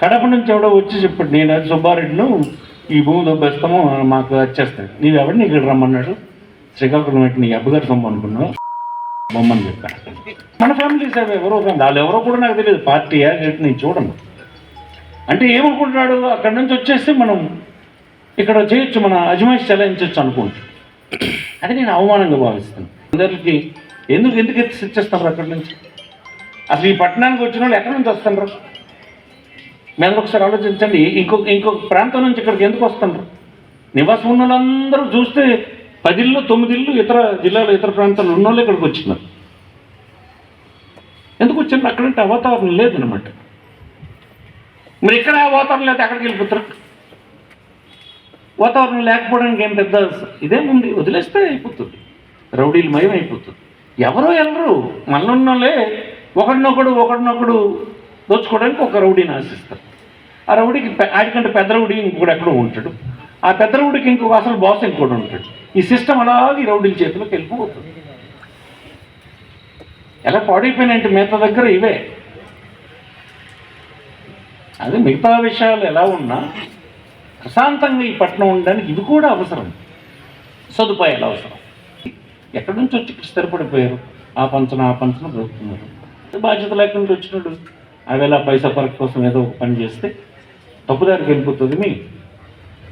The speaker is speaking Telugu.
కడప నుంచి ఎవడో వచ్చి చెప్పాడు నేను అది సుబ్బారెడ్డిను ఈ భూమిలో దొబ్బేస్తాము మాకు వచ్చేస్తాయి. నీవు ఎవరిని ఇక్కడ రమ్మన్నాడు? శ్రీకాకుళం పెట్టి నీ అబ్బగారు సొమ్ము అనుకున్నావు? బొమ్మని చెప్పాను మన ఫ్యామిలీస్ అవి ఎవరో వాళ్ళు ఎవరో కూడా నాకు తెలియదు. పార్టీ ఏంటి నేను చూడను. అంటే ఏమనుకుంటున్నాడు? అక్కడి నుంచి వచ్చేస్తే మనం ఇక్కడ చేయొచ్చు మన అజమాయిష్ చెలాయించవచ్చు అనుకుంటాను అది నేను అవమానంగా భావిస్తాను అందరికి ఎందుకు ఎందుకు ఎత్తి ఇచ్చేస్తారు అక్కడి నుంచి? అసలు ఈ పట్టణానికి వచ్చిన వాళ్ళు ఎక్కడి నుంచి వస్తున్నారు? మీరు ఒకసారి ఆలోచించండి. ఇంకొక ఇంకొక ప్రాంతం నుంచి ఇక్కడికి ఎందుకు వస్తున్నారు? నివాసం ఉన్న వాళ్ళందరూ చూస్తే పదిళ్ళు తొమ్మిదిళ్ళు ఇతర జిల్లాలో ఇతర ప్రాంతాలు ఉన్న వాళ్ళు ఇక్కడికి వచ్చినారు. ఎందుకు వచ్చిండ్రు? అక్కడంటే ఆ వాతావరణం లేదనమాట మరి ఇక్కడ ఆ వాతావరణం లేకపోతే ఎక్కడికి వెళ్ళిపోతారు? వాతావరణం లేకపోవడానికి ఏం పెద్ద ఇదేముంది? వదిలేస్తే అయిపోతుంది. రౌడీలు మయం అయిపోతుంది ఎవరో వెళ్ళరు. మనలున్నోళ్ళే ఒకడినొకడు ఒకడినొకడు దోచుకోవడానికి ఒక రౌడీని ఆశిస్తారు. ఆ రౌడీకి ఆడికంటే పెద్ద రౌడీ ఇంకొకటి ఎక్కడో ఉంటాడు. ఆ పెద్ద రౌడీకి ఇంకొక అసలు బాస్ ఇంకోటి ఉంటాడు. ఈ సిస్టమ్ అలాగే ఈ రౌడీల చేతిలోకి వెళ్ళిపోతుంది. ఎలా పాడైపోయినాయంటే మిగతా దగ్గర ఇవే. అదే మిగతా విషయాలు ఎలా ఉన్నా ప్రశాంతంగా ఈ పట్టణం ఉండడానికి ఇవి కూడా అవసరం. సదుపాయాలు అవసరం. ఎక్కడి నుంచి వచ్చి స్థిరపడిపోయారు ఆ పంచన ఆ పంచన బ్రతుకుతున్నారు. బాధ్యత లేకుండా వచ్చినట్టు అవేలా పైసా పరక్ కోసం ఏదో ఒక పని చేస్తే తప్పుదారికి వెళ్ళిపోతుంది మీ